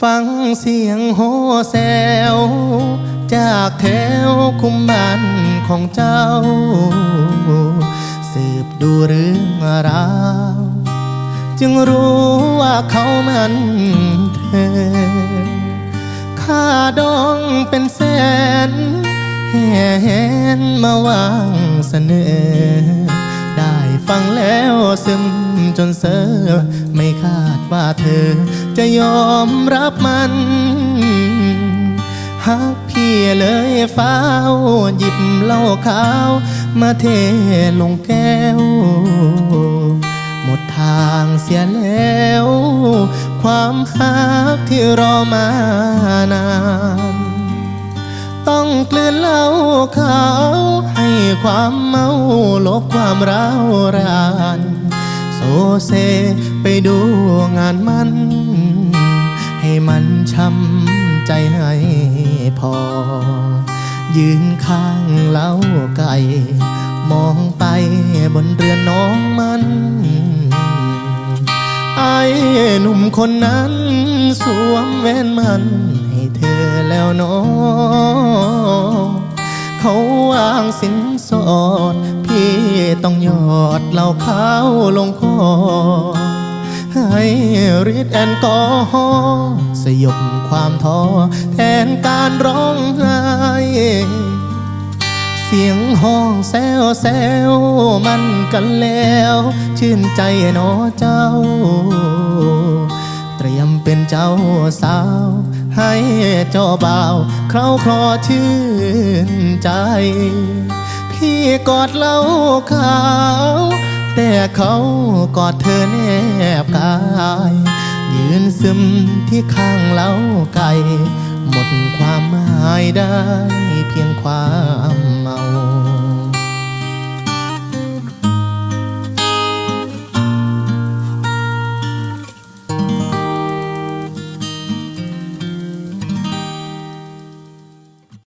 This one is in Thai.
ฟังเสียงโฮแซว จากแถวคุมบ้านของเจ้า สืบดูเรื่องราว จึงรู้ว่าเขามันเธอค่าดองเป็นแสนแหนมาวางเสนอ ฟังแล้วซึมจนเซอไม่คาดว่าเธอ จะยอมรับมันฮักพี่เลยฟ้าหยิบเหล้าขาว มาเทลงแก้ว หมดทางเสียแล้ว ความหักที่รอมานาน ต้องกลืนเหล้าขาว ความเมาลบความร้าวรานโซเซไปดูงานมัน ให้มันช้ำใจให้พอ ยืนข้างเล้าไก่ มองไปบนเรือนน้องมันไอ้หนุ่มคนนั้น สวมแหวนมันให้เธอแล้วเนอ เขาวางสินสอด พี่ต้องยอดเหล้าขาวลงคอให้ฤทธิ์แอลกอฮอสยบความท้อแทนการร้องไห้เสียงห้องแซวแซวมันกันแล้ว ชื่นใจหนอเจ้า เตรียมเป็นเจ้าสาว ให้เจ้าบ่าวเคล้าคลอชื่นใจ พี่กอดเหล้าขาว แต่เขากอดเธอแนบกาย ยืนซึมที่ข้างเล้าไก่ หมดความหมายได้เพียงความเมา